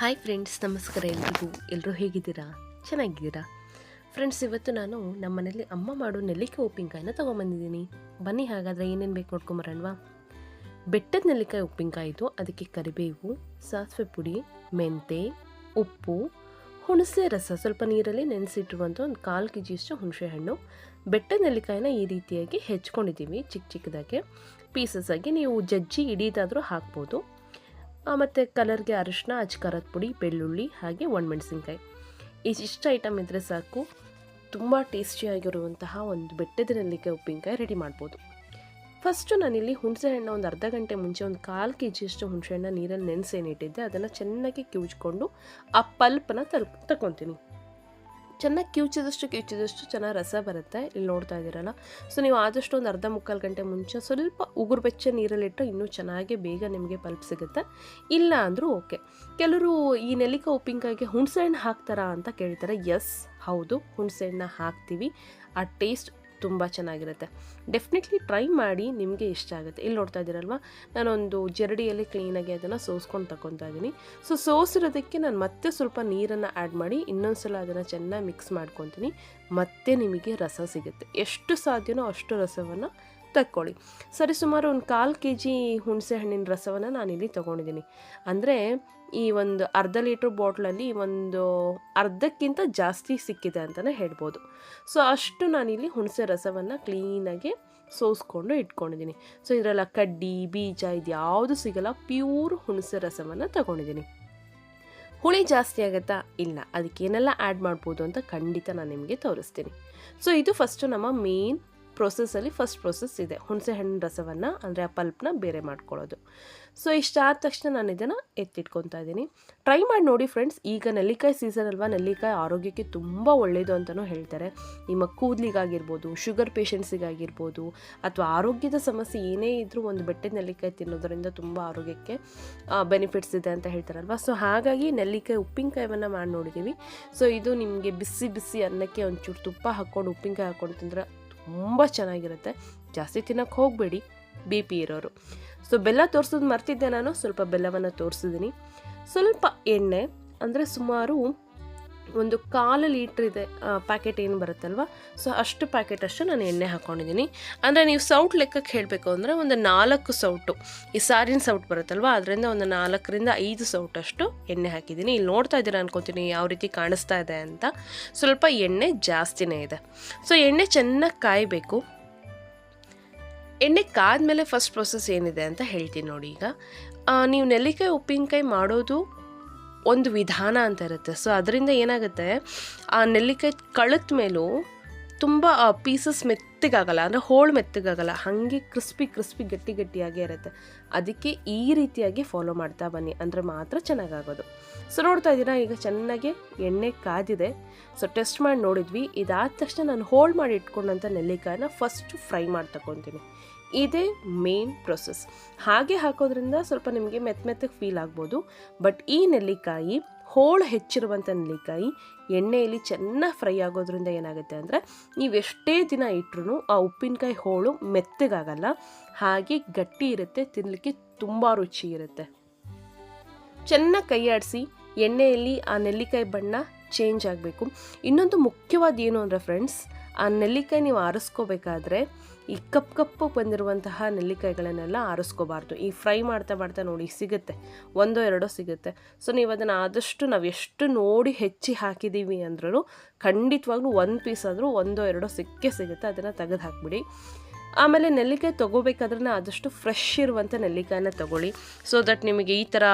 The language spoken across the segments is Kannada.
ಹಾಯ್ ಫ್ರೆಂಡ್ಸ್ ನಮಸ್ಕಾರ ಎಲ್ರಿಗೂ. ಎಲ್ಲರೂ ಹೇಗಿದ್ದೀರಾ? ಚೆನ್ನಾಗಿದ್ದೀರಾ? ಫ್ರೆಂಡ್ಸ್ ಇವತ್ತು ನಾನು ನಮ್ಮ ಮನೇಲಿ ಅಮ್ಮ ಮಾಡೋ ನೆಲ್ಲಿಕಾಯಿ ಉಪ್ಪಿನಕಾಯಿನ ತೊಗೊಂಬಂದಿದ್ದೀನಿ. ಬನ್ನಿ ಹಾಗಾದರೆ ಏನೇನು ಬೇಕು ನೋಡ್ಕೊಂಬರೋಣವಾ? ಬೆಟ್ಟದ ನೆಲ್ಲಿಕಾಯಿ ಉಪ್ಪಿನಕಾಯಿ ಇದು, ಅದಕ್ಕೆ ಕರಿಬೇವು, ಸಾಸಿವೆ ಪುಡಿ, ಮೆಂತೆ, ಉಪ್ಪು ಹುಣಸೆ ರಸ, ಸ್ವಲ್ಪ ನೀರಲ್ಲಿ ನೆನೆಸಿಟ್ಟಿರುವಂಥ ಒಂದು ಕಾಲು ಕೆ ಜಿಯಷ್ಟು ಹುಣಸೆ ಹಣ್ಣು ಬೆಟ್ಟದ ನೆಲ್ಲಿಕಾಯಿನ ಈ ರೀತಿಯಾಗಿ ಹೆಚ್ಕೊಂಡಿದ್ದೀವಿ ಚಿಕ್ಕ ಚಿಕ್ಕದಾಗೆ. ಪೀಸಸ್ ಆಗಿ ನೀವು ಜಜ್ಜಿ ಇಡೀದಾದರೂ ಹಾಕ್ಬೋದು. ಮತ್ತು ಕಲರ್ಗೆ ಅರಿಶಿನ ಅಚ್ಕಾರದ ಪುಡಿ, ಬೆಳ್ಳುಳ್ಳಿ, ಹಾಗೆ ಒಣಮೆಣಸಿನ್ಕಾಯಿ. ಇಷ್ಟು ಐಟಮ್ ಇದ್ದರೆ ಸಾಕು. ತುಂಬ ಟೇಸ್ಟಿಯಾಗಿರುವಂತಹ ಒಂದು ಬೆಟ್ಟದ ನೆಲ್ಲಿಕಾಯಿ ಉಪ್ಪಿನಕಾಯಿ ರೆಡಿ ಮಾಡ್ಬೋದು. ಫಸ್ಟು ನಾನಿಲ್ಲಿ ಹುಣಸೆಹಣ್ಣು ಒಂದು ಅರ್ಧ ಗಂಟೆ ಮುಂಚೆ ಒಂದು ಕಾಲು ಕೆ ಜಿಯಷ್ಟು ಹುಣಸೆಹಣ್ಣು ನೀರಲ್ಲಿ ನೆನೆಸೇನಿಟ್ಟಿದ್ದೆ ಅದನ್ನು ಚೆನ್ನಾಗಿ ಕಿವುಚ್ಕೊಂಡು ಆ ಪಲ್ಪನ ತಲ್ ತಗೊತೀನಿ ಚೆನ್ನಾಗಿ ಕಿವುಚಿದಷ್ಟು ಕಿವುಚಿದಷ್ಟು ಚೆನ್ನಾಗಿ ರಸ ಬರುತ್ತೆ. ಇಲ್ಲಿ ನೋಡ್ತಾ ಇದ್ದೀರಲ್ಲ? ಸೊ ನೀವು ಆದಷ್ಟು ಒಂದು ಅರ್ಧ ಮುಕ್ಕಾಲು ಗಂಟೆ ಮುಂಚೆ ಸ್ವಲ್ಪ ಉಗುರು ಬೆಚ್ಚ ನೀರಲ್ಲಿಟ್ಟು ಇನ್ನೂ ಚೆನ್ನಾಗಿ ಬೇಗ ನಿಮಗೆ ಪಲ್ಪ್ ಸಿಗುತ್ತೆ. ಇಲ್ಲ ಅಂದರೂ ಓಕೆ. ಕೆಲವರು ಈ ನೆಲ್ಲಿಕಾಯಿ ಉಪ್ಪಿನಕಾಯಿಗೆ ಹುಣಸೆಹಣ್ಣು ಹಾಕ್ತಾರಾ ಅಂತ ಕೇಳ್ತಾರೆ. ಎಸ್ ಹೌದು ಹುಣಸೆಹಣ್ಣ ಹಾಕ್ತೀವಿ. ಆ ಟೇಸ್ಟ್ ತುಂಬ ಚೆನ್ನಾಗಿರುತ್ತೆ. ಡೆಫಿನೆಟ್ಲಿ ಟ್ರೈ ಮಾಡಿ ನಿಮಗೆ ಇಷ್ಟ ಆಗುತ್ತೆ. ಇಲ್ಲಿ ನೋಡ್ತಾ ಇದ್ದೀರಲ್ವ? ನಾನೊಂದು ಜರಡಿಯಲ್ಲಿ ಕ್ಲೀನಾಗಿ ಅದನ್ನು ಸೋಸ್ಕೊಂಡು ತಗೊತಾ ಇದ್ದೀನಿ. ಸೊ ಸೋಸಿರೋದಕ್ಕೆ ನಾನು ಮತ್ತೆ ಸ್ವಲ್ಪ ನೀರನ್ನು ಆ್ಯಡ್ ಮಾಡಿ ಇನ್ನೊಂದು ಸಲ ಅದನ್ನು ಚೆನ್ನಾಗಿ ಮಿಕ್ಸ್ ಮಾಡ್ಕೊತೀನಿ. ಮತ್ತೆ ನಿಮಗೆ ರಸ ಸಿಗುತ್ತೆ. ಎಷ್ಟು ಸಾಧ್ಯನೋ ಅಷ್ಟು ರಸವನ್ನು ತಕ್ಕೊಳ್ಳಿ. ಸರಿ, ಸುಮಾರು ಒಂದು ಕಾಲು ಕೆ ಜಿ ಹುಣಸೆ ಹಣ್ಣಿನ ರಸವನ್ನು ನಾನಿಲ್ಲಿ ತೊಗೊಂಡಿದ್ದೀನಿ. ಅಂದರೆ ಈ ಒಂದು ಅರ್ಧ ಲೀಟ್ರ್ ಬಾಟ್ಲಲ್ಲಿ ಒಂದು ಅರ್ಧಕ್ಕಿಂತ ಜಾಸ್ತಿ ಸಿಕ್ಕಿದೆ ಅಂತಲೇ ಹೇಳ್ಬೋದು. ಸೊ, ಅಷ್ಟು ನಾನಿಲ್ಲಿ ಹುಣಸೆ ರಸವನ್ನು ಕ್ಲೀನಾಗಿ ಸೋಸ್ಕೊಂಡು ಇಟ್ಕೊಂಡಿದ್ದೀನಿ. ಸೊ, ಇದರಲ್ಲ ಕಡ್ಡಿ, ಬೀಜ ಇದು ಯಾವುದು ಸಿಗಲ್ಲ, ಪ್ಯೂರ್ ಹುಣಸೆ ರಸವನ್ನು ತಗೊಂಡಿದ್ದೀನಿ. ಹುಳಿ ಜಾಸ್ತಿ ಆಗುತ್ತಾ? ಇಲ್ಲ. ಅದಕ್ಕೇನೆಲ್ಲ ಆ್ಯಡ್ ಮಾಡ್ಬೋದು ಅಂತ ಖಂಡಿತ ನಾನು ನಿಮಗೆ ತೋರಿಸ್ತೀನಿ. ಸೊ, ಇದು ಫಸ್ಟು ನಮ್ಮ ಮೇನ್ ಪ್ರೊಸೆಸ್ಸಲ್ಲಿ ಫಸ್ಟ್ ಪ್ರೊಸೆಸ್ ಇದೆ. ಹುಣಸೆ ಹಣ್ಣಿನ ರಸವನ್ನು, ಅಂದರೆ ಆ ಪಲ್ಪ್ನ ಬೇರೆ ಮಾಡ್ಕೊಳ್ಳೋದು. ಸೊ ಇಷ್ಟಾದ ತಕ್ಷಣ ನಾನು ಇದನ್ನು ಎತ್ತಿಟ್ಕೊತಾ ಇದ್ದೀನಿ. ಟ್ರೈ ಮಾಡಿ ನೋಡಿ ಫ್ರೆಂಡ್ಸ್ ಈಗ ನೆಲ್ಲಿಕಾಯಿ ಸೀಸನ್ ಅಲ್ವಾ? ನೆಲ್ಲಿಕಾಯಿ ಆರೋಗ್ಯಕ್ಕೆ ತುಂಬ ಒಳ್ಳೆಯದು ಅಂತಲೂ ಹೇಳ್ತಾರೆ. ನಿಮ್ಮ ಕೂದಲಿಗಾಗಿರ್ಬೋದು ಶುಗರ್ ಪೇಷಂಟ್ಸಿಗಾಗಿರ್ಬೋದು ಅಥವಾ ಆರೋಗ್ಯದ ಸಮಸ್ಯೆ ಏನೇ ಇದ್ದರೂ ಒಂದು ಬೆಟ್ಟದ ನೆಲ್ಲಿಕಾಯಿ ತಿನ್ನೋದರಿಂದ ತುಂಬ ಆರೋಗ್ಯಕ್ಕೆ ಬೆನಿಫಿಟ್ಸ್ ಇದೆ ಅಂತ ಹೇಳ್ತಾರಲ್ವ? ಸೊ ಹಾಗಾಗಿ ನೆಲ್ಲಿಕಾಯಿ ಉಪ್ಪಿನಕಾಯಿವನ್ನು ಮಾಡಿ ನೋಡಿದ್ದೀವಿ ಸೊ ಇದು ನಿಮಗೆ ಬಿಸಿ ಬಿಸಿ ಅನ್ನಕ್ಕೆ ಒಂಚೂರು ತುಪ್ಪ ಹಾಕ್ಕೊಂಡು, ಉಪ್ಪಿನಕಾಯಿ ಹಾಕ್ಕೊಂಡು ತಿಂದರೆ ತುಂಬ ಚೆನ್ನಾಗಿರುತ್ತೆ. ಜಾಸ್ತಿ ತಿನ್ನೋಕ್ಕೆ ಹೋಗಬೇಡಿ. ಬಿ ಪಿ ಇರೋರು. ಸೊ ಬೆಲ್ಲ ತೋರಿಸೋದು ಮರ್ತಿದ್ದೆ ನಾನು. ಸ್ವಲ್ಪ ಬೆಲ್ಲವನ್ನು ತೋರಿಸಿದ್ದೀನಿ ಸ್ವಲ್ಪ ಎಣ್ಣೆ, ಅಂದರೆ ಸುಮಾರು ಒಂದು ಕಾಲು ಲೀಟ್ರ್ ಇದೆ ಪ್ಯಾಕೆಟ್ ಏನು ಬರುತ್ತಲ್ವ? ಸೊ ಅಷ್ಟು ಪ್ಯಾಕೆಟ್ ಅಷ್ಟು ನಾನು ಎಣ್ಣೆ ಹಾಕ್ಕೊಂಡಿದ್ದೀನಿ ಅಂದರೆ ನೀವು ಸೌಟ್ ಲೆಕ್ಕಕ್ಕೆ ಹೇಳಬೇಕು ಅಂದರೆ ಒಂದು ನಾಲ್ಕು ಸೌಟು. ಈ ಸಾರಿನ ಸೌಟ್ ಬರುತ್ತಲ್ವ? ಅದರಿಂದ ಒಂದು ನಾಲ್ಕರಿಂದ ಐದು ಸೌಟಷ್ಟು ಎಣ್ಣೆ ಹಾಕಿದ್ದೀನಿ. ಇಲ್ಲಿ ನೋಡ್ತಾ ಇದ್ದೀರಾ ಅನ್ಕೊತೀನಿ ಯಾವ ರೀತಿ ಕಾಣಿಸ್ತಾ ಇದೆ ಅಂತ. ಸ್ವಲ್ಪ ಎಣ್ಣೆ ಜಾಸ್ತಿನೇ ಇದೆ. ಸೊ ಎಣ್ಣೆ ಚೆನ್ನಾಗಿ ಕಾಯಬೇಕು. ಎಣ್ಣೆ ಕಾದ ಮೇಲೆ ಫಸ್ಟ್ ಪ್ರೊಸೆಸ್ ಏನಿದೆ ಅಂತ ಹೇಳ್ತೀನಿ ನೋಡಿ ಈಗ. ನೀವು ನೆಲ್ಲಿಕಾಯಿ, ಉಪ್ಪಿನಕಾಯಿ ಮಾಡೋದು ಒಂದು ವಿಧಾನ ಅಂತ ಇರುತ್ತೆ. ಸೊ ಅದರಿಂದ ಏನಾಗುತ್ತೆ? ಆ ನೆಲ್ಲಿಕಾಯಿ ಕಳತ್ ಮೇಲೂ ತುಂಬ ಪೀಸಸ್ ಮೆತ್ತಗಾಗಲ್ಲ, ಅಂದರೆ ಹೋಳು ಮೆತ್ತಗಾಗಲ್ಲ, ಹಾಗೆ ಕ್ರಿಸ್ಪಿ ಕ್ರಿಸ್ಪಿ ಗಟ್ಟಿ, ಗಟ್ಟಿಯಾಗೇ ಇರುತ್ತೆ. ಅದಕ್ಕೆ ಈ ರೀತಿಯಾಗಿ ಫಾಲೋ ಮಾಡ್ತಾ ಬನ್ನಿ, ಅಂದರೆ ಮಾತ್ರ ಚೆನ್ನಾಗಾಗೋದು. ಸೊ ನೋಡ್ತಾ ಇದ್ದೀರಾ ಈಗ ಚೆನ್ನಾಗಿ ಎಣ್ಣೆ ಕಾದಿದೆ. ಸೊ ಟೆಸ್ಟ್ ಮಾಡಿ ನೋಡಿದ್ವಿ. ಇದಾದ ತಕ್ಷಣ ನಾನು ಹೋಳು ಮಾಡಿ ಇಟ್ಕೊಂಡಂಥ ನೆಲ್ಲಿಕಾಯನ್ನ ಫಸ್ಟು ಫ್ರೈ ಮಾಡಿ ತಗೊತೀನಿ ಇದೇ ಮೇನ್ ಪ್ರೊಸೆಸ್ ಹಾಗೆ ಹಾಕೋದ್ರಿಂದ ಸ್ವಲ್ಪ ನಿಮಗೆ ಮೆತ್ತ ಮೆತ್ತಗೆ ಫೀಲ್ ಆಗ್ಬೋದು. ಬಟ್ ಈ ನೆಲ್ಲಿಕಾಯಿ, ಹೋಳು ಹೆಚ್ಚಿರುವಂಥ ನೆಲ್ಲಿಕಾಯಿ, ಎಣ್ಣೆಯಲ್ಲಿ ಚೆನ್ನಾಗಿ ಫ್ರೈ ಆಗೋದ್ರಿಂದ ಏನಾಗುತ್ತೆ ಅಂದರೆ ನೀವು ಎಷ್ಟೇ ದಿನ ಇಟ್ಟರು ಆ ಉಪ್ಪಿನಕಾಯಿ ಹೋಳು ಮೆತ್ತಗಾಗಲ್ಲ. ಹಾಗೆ ಗಟ್ಟಿ ಇರುತ್ತೆ ತಿನ್ನಲಿಕ್ಕೆ ತುಂಬ ರುಚಿ ಇರುತ್ತೆ. ಚೆನ್ನಾಗಿ ಕೈ ಆಡಿಸಿ ಎಣ್ಣೆಯಲ್ಲಿ ಆ ನೆಲ್ಲಿಕಾಯಿ ಬಣ್ಣ ಚೇಂಜ್ ಆಗಬೇಕು. ಇನ್ನೊಂದು ಮುಖ್ಯವಾದ ಏನು ಅಂದರೆ ಫ್ರೆಂಡ್ಸ್ ಆ ನೆಲ್ಲಿಕಾಯಿ ನೀವು ಆರಿಸ್ಕೋಬೇಕಾದ್ರೆ ಈ ಕಪ್ ಕಪ್ಪು ಬಂದಿರುವಂತಹ ನೆಲ್ಲಿಕಾಯಿಗಳನ್ನೆಲ್ಲ ಆರಿಸ್ಕೋಬಾರ್ದು. ಈ ಫ್ರೈ ಮಾಡ್ತಾ ಮಾಡ್ತಾ ನೋಡಿ ಸಿಗುತ್ತೆ. ಒಂದೋ ಎರಡೋ ಸಿಗುತ್ತೆ. ಸೊ ನೀವು ಅದನ್ನು ಆದಷ್ಟು ನಾವು ಎಷ್ಟು ನೋಡಿ ಹೆಚ್ಚಿ ಹಾಕಿದ್ದೀವಿ ಅಂದ್ರೂ ಖಂಡಿತವಾಗ್ಲೂ ಒಂದು ಪೀಸ್ ಆದರೂ ಒಂದೋ ಎರಡೋ ಸಿಕ್ಕೇ ಸಿಗುತ್ತೆ. ಅದನ್ನು ತೆಗೆದು ಹಾಕ್ಬಿಡಿ. ಆಮೇಲೆ ನೆಲ್ಲಿಕಾಯಿ ತೊಗೋಬೇಕಾದ್ರೆ ಆದಷ್ಟು ಫ್ರೆಶ್ ಇರುವಂಥ ನೆಲ್ಲಿಕಾಯನ್ನ ತೊಗೊಳ್ಳಿ. ಸೊ ದಟ್ ನಿಮಗೆ ಈ ಥರ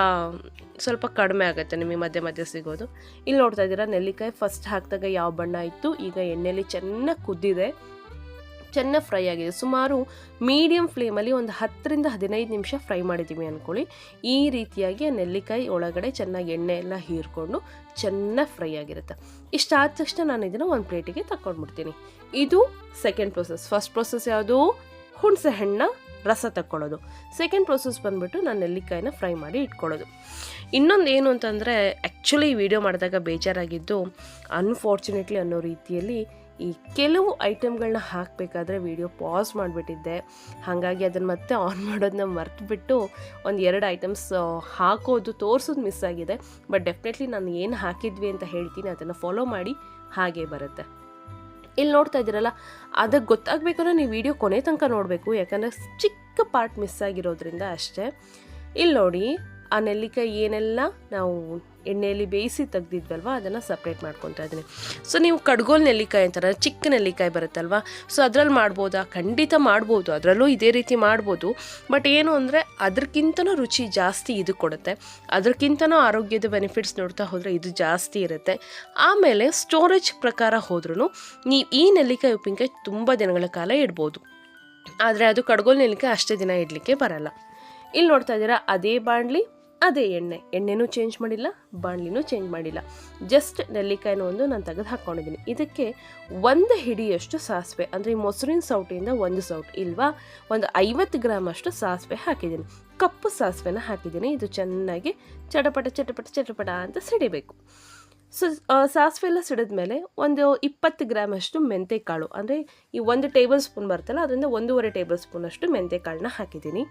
ಸ್ವಲ್ಪ ಕಡಿಮೆ ಆಗುತ್ತೆ, ನಿಮಗೆ ಮಧ್ಯೆ ಮಧ್ಯೆ ಸಿಗೋದು. ಇಲ್ಲಿ ನೋಡ್ತಾ ಇದ್ದೀರಾ, ನೆಲ್ಲಿಕಾಯಿ ಫಸ್ಟ್ ಹಾಕಿದಾಗ ಯಾವ ಬಣ್ಣ ಇತ್ತು? ಈಗ ಎಣ್ಣೆಯಲ್ಲಿ ಚೆನ್ನಾಗಿ ಕುದ್ದಿದೆ. ಚೆನ್ನಾಗಿ ಫ್ರೈ ಆಗಿದೆ. ಸುಮಾರು ಮೀಡಿಯಮ್ ಫ್ಲೇಮಲ್ಲಿ ಒಂದು ಹತ್ತರಿಂದ ಹದಿನೈದು ನಿಮಿಷ ಫ್ರೈ ಮಾಡಿದ್ದೀವಿ ಅಂದ್ಕೊಳ್ಳಿ ಈ ರೀತಿಯಾಗಿ ನೆಲ್ಲಿಕಾಯಿ ಒಳಗಡೆ ಚೆನ್ನಾಗಿ ಎಣ್ಣೆ ಎಲ್ಲ ಹೀರ್ಕೊಂಡು ಚೆನ್ನಾಗಿ ಫ್ರೈ ಆಗಿರುತ್ತೆ. ಇಷ್ಟಾದ ತಕ್ಷಣ ನಾನು ಇದನ್ನು ಒಂದು ಪ್ಲೇಟಿಗೆ ತಗೊಂಡ್ಬಿಡ್ತೀನಿ ಇದು ಸೆಕೆಂಡ್ ಪ್ರೊಸೆಸ್ ಫಸ್ಟ್ ಪ್ರೊಸೆಸ್ ಯಾವುದು? ಹುಣಸೆ ಹಣ್ಣ ರಸ ತಕ್ಕೊಳ್ಳೋದು. ಸೆಕೆಂಡ್ ಪ್ರೊಸೆಸ್ ಬಂದುಬಿಟ್ಟು ನಾನು ನೆಲ್ಲಿಕಾಯಿನ ಫ್ರೈ ಮಾಡಿ ಇಟ್ಕೊಳ್ಳೋದು. ಇನ್ನೊಂದು ಏನು ಅಂತಂದರೆ ಆ್ಯಕ್ಚುಲಿ ವಿಡಿಯೋ ಮಾಡಿದಾಗ ಬೇಜಾರಾಗಿದ್ದು ಅನ್ಫಾರ್ಚುನೇಟ್ಲಿ ಅನ್ನೋ ರೀತಿಯಲ್ಲಿ ಈ ಕೆಲವು ಐಟಮ್ಗಳನ್ನ ಹಾಕಬೇಕಾದ್ರೆ ವಿಡಿಯೋ ಪಾಸ್ ಮಾಡಿಬಿಟ್ಟಿದ್ದೆ. ಹಾಗಾಗಿ ಅದನ್ನು ಮತ್ತೆ ಆನ್ ಮಾಡೋದನ್ನ ಮರ್ತುಬಿಟ್ಟು ಒಂದು ಎರಡು ಐಟಮ್ಸ್ ಹಾಕೋದು ತೋರಿಸೋದು ಮಿಸ್ ಆಗಿದೆ. ಬಟ್ ಡೆಫಿನೆಟ್ಲಿ ನಾನು ಏನು ಹಾಕಿದ್ವಿ ಅಂತ ಹೇಳ್ತೀನಿ, ಅದನ್ನು ಫಾಲೋ ಮಾಡಿ ಹಾಗೆ ಬರುತ್ತೆ. ಇಲ್ಲಿ ನೋಡ್ತಾ ಇದ್ದೀರಲ್ಲ ಅದಕ್ಕೆ ಗೊತ್ತಾಗಬೇಕಂದ್ರೆ ನೀವು ವಿಡಿಯೋ ಕೊನೆ ತನಕ ನೋಡಬೇಕು, ಯಾಕಂದರೆ ಚಿಕ್ಕ ಪಾರ್ಟ್ ಮಿಸ್ ಆಗಿರೋದ್ರಿಂದ ಅಷ್ಟೇ. ಇಲ್ಲಿ ನೋಡಿ ಆ ನೆಲ್ಲಿಕಾಯಿ ಏನೆಲ್ಲ ನಾವು ಎಣ್ಣೆಯಲ್ಲಿ ಬೇಯಿಸಿ ತೆಗ್ದಿದ್ವಲ್ವ, ಅದನ್ನು ಸಪ್ರೇಟ್ ಮಾಡ್ಕೊತಾ ಇದ್ದೀನಿ. ಸೊ ನೀವು ಕಡ್ಗೋಲ್ ನೆಲ್ಲಿಕಾಯಿ ಅಂತಾರೆ ಚಿಕ್ಕ ನೆಲ್ಲಿಕಾಯಿ ಬರುತ್ತಲ್ವ? ಸೊ ಅದರಲ್ಲಿ ಮಾಡ್ಬೋದಾ? ಖಂಡಿತ ಮಾಡ್ಬೋದು. ಅದರಲ್ಲೂ ಇದೇ ರೀತಿ ಮಾಡ್ಬೋದು. ಬಟ್ ಏನು ಅಂದರೆ ಅದಕ್ಕಿಂತನೂ ರುಚಿ ಜಾಸ್ತಿ ಇದು ಕೊಡುತ್ತೆ. ಅದಕ್ಕಿಂತನೂ ಆರೋಗ್ಯದ ಬೆನಿಫಿಟ್ಸ್ ನೋಡ್ತಾ ಹೋದರೆ ಇದು ಜಾಸ್ತಿ ಇರುತ್ತೆ. ಆಮೇಲೆ ಸ್ಟೋರೇಜ್ ಪ್ರಕಾರ ಹೋದ್ರೂ ನೀವು ಈ ನೆಲ್ಲಿಕಾಯಿ ಉಪ್ಪಿನಕಾಯಿ ತುಂಬ ದಿನಗಳ ಕಾಲ ಇಡ್ಬೋದು. ಆದರೆ ಅದು ಕಡ್ಗೋಲ್ ನೆಲ್ಲಿಕಾಯಿ ಅಷ್ಟೇ ದಿನ ಇಡಲಿಕ್ಕೆ ಬರಲ್ಲ. ಇಲ್ಲಿ ನೋಡ್ತಾ ಇದ್ದೀರಾ, ಅದೇ ಬಾಣಲಿ ಅದೇ ಎಣ್ಣೆ. ಎಣ್ಣೆನೂ ಚೇಂಜ್ ಮಾಡಿಲ್ಲ, ಬಾಣಲಿನೂ ಚೇಂಜ್ ಮಾಡಿಲ್ಲ. ಜಸ್ಟ್ ನೆಲ್ಲಿಕಾಯಿನ ಒಂದು ನಾನು ತೆಗೆದು ಹಾಕ್ಕೊಂಡಿದ್ದೀನಿ ಇದಕ್ಕೆ ಒಂದು ಹಿಡಿಯಷ್ಟು ಸಾಸಿವೆ, ಅಂದರೆ ಈ ಮೊಸರಿನ ಸೌಟಿಯಿಂದ ಒಂದು ಸೌಟ್ ಇಲ್ವಾ? ಒಂದು ಐವತ್ತು ಗ್ರಾಮ್ ಅಷ್ಟು ಸಾಸಿವೆ ಹಾಕಿದ್ದೀನಿ ಕಪ್ಪು ಸಾಸಿವೆನ ಹಾಕಿದ್ದೀನಿ ಇದು ಚೆನ್ನಾಗಿ ಚಟಪಟ ಚಟಪಟ ಚಟಪಟ ಅಂತ ಸಿಡಿಬೇಕು. ಸೊ ಸಾಸಿವೆ ಎಲ್ಲ ಸಿಡಿದ ಮೇಲೆ ಒಂದು ಇಪ್ಪತ್ತು ಗ್ರಾಮ್ ಅಷ್ಟು ಮೆಂತೆಕಾಳು. ಅಂದರೆ ಈ ಒಂದು ಟೇಬಲ್ ಸ್ಪೂನ್ ಬರ್ತಲ್ಲ, ಅದರಿಂದ ಒಂದೂವರೆ ಟೇಬಲ್ ಸ್ಪೂನ್ ಅಷ್ಟು ಮೆಂತೆಕಾಳನ್ನ ಹಾಕಿದ್ದೀನಿ